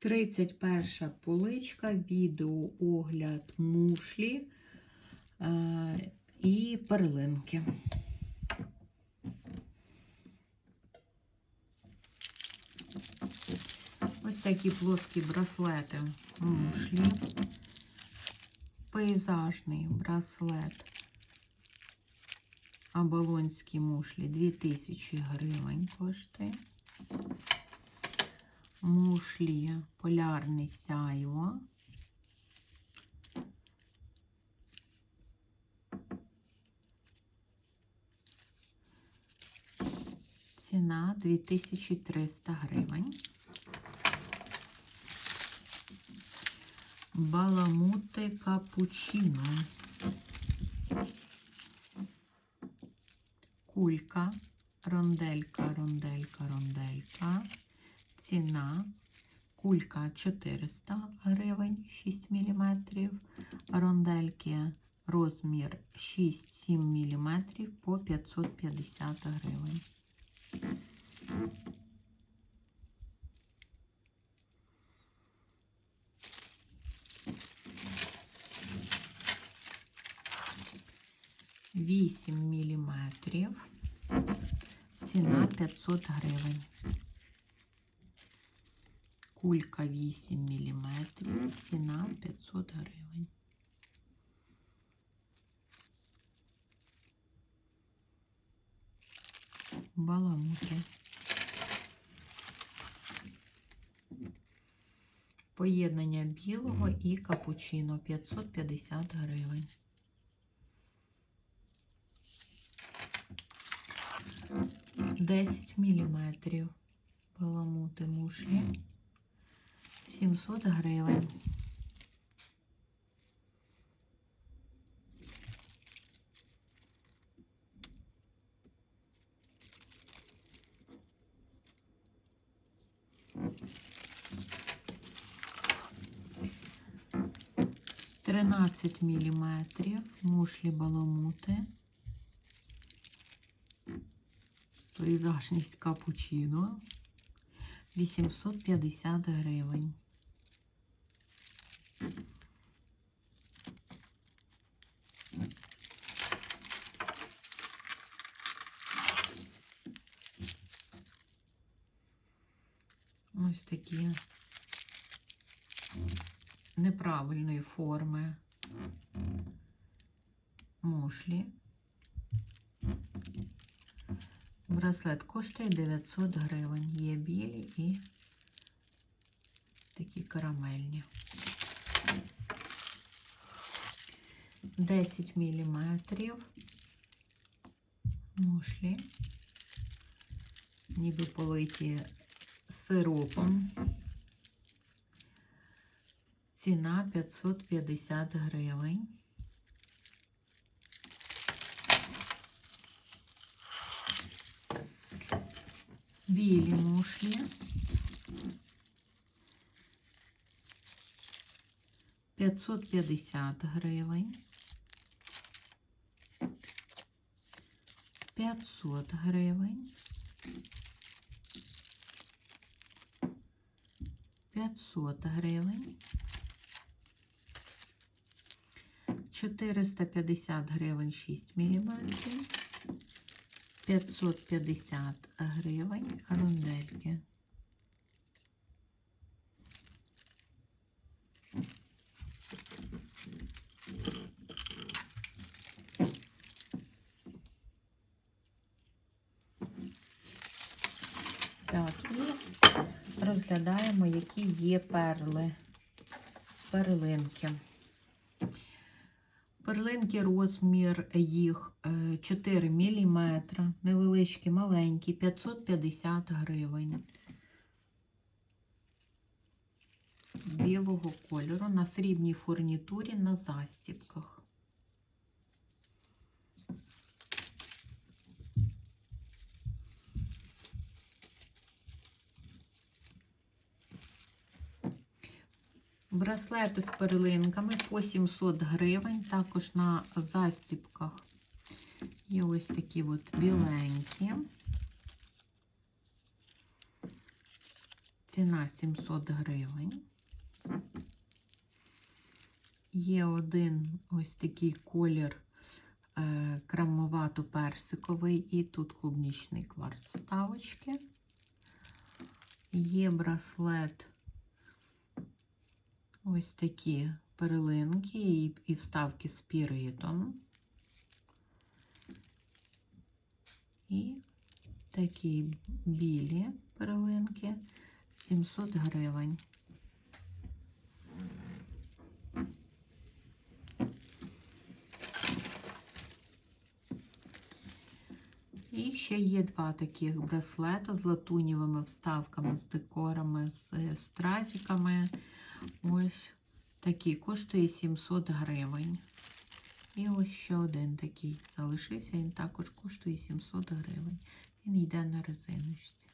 31 поличка, відеоогляд мушлі е, і перлинки. Ось такі плоскі браслети мушлі. Пейзажний браслет Оболонські мушлі 2000 гривень коштує. Мушлі полярний сяйво. Ціна 2300 гривень. Баламути капучино. Кулька, ронделька, ронделька, ронделька. Ціна. Кулька 400 гривень, 6 мм. Рондельки розмір 6-7 мм по 550 гривень. Вісім міліметрів. Ціна 500 гривень. Кулька 8 мм, ціна 500 гривень. Баламути. Поєднання білого і капучино 550 гривень. Десять міліметрів баламути мушлі. 700 гривень. Тринадцять міліметрів мушлі баламути. Пейзажність капучино. 850 гривень. Ось такі неправильної форми мушлі. Браслет коштує 900 гривень. Є білі і такі карамельні. 10 міліметрів мушлі, ніби политі сиропом. Ціна 550 гривень. Білі мушлі. 550 гривень. 500 гривень. 500 гривень. 450 гривень 6 мм, 550 гривень рондельки. Так, і розглядаємо, які є перли, перлинки. Перлинки розмір їх е, 4 мм, невеличкі, маленькі, 550 гривень. Білого кольору на срібній фурнітурі на застіпках. Браслети з перлинками по 700 гривень, також на застіпках. Є ось такі от біленькі. ціна 700 гривень. Є один ось такий колір е, кремовато-персиковий і тут клубнічний кварц вставочки. Є браслет ось такі перлинки і, вставки з піритом. І такі білі перлинки 700 гривень. І ще є два таких браслета з латунєвими вставками, з декорами, з е, стразиками. Ось такий коштує 700 гривень. І ось ще один такий залишився, він також коштує 700 гривень. Він йде на резиночці.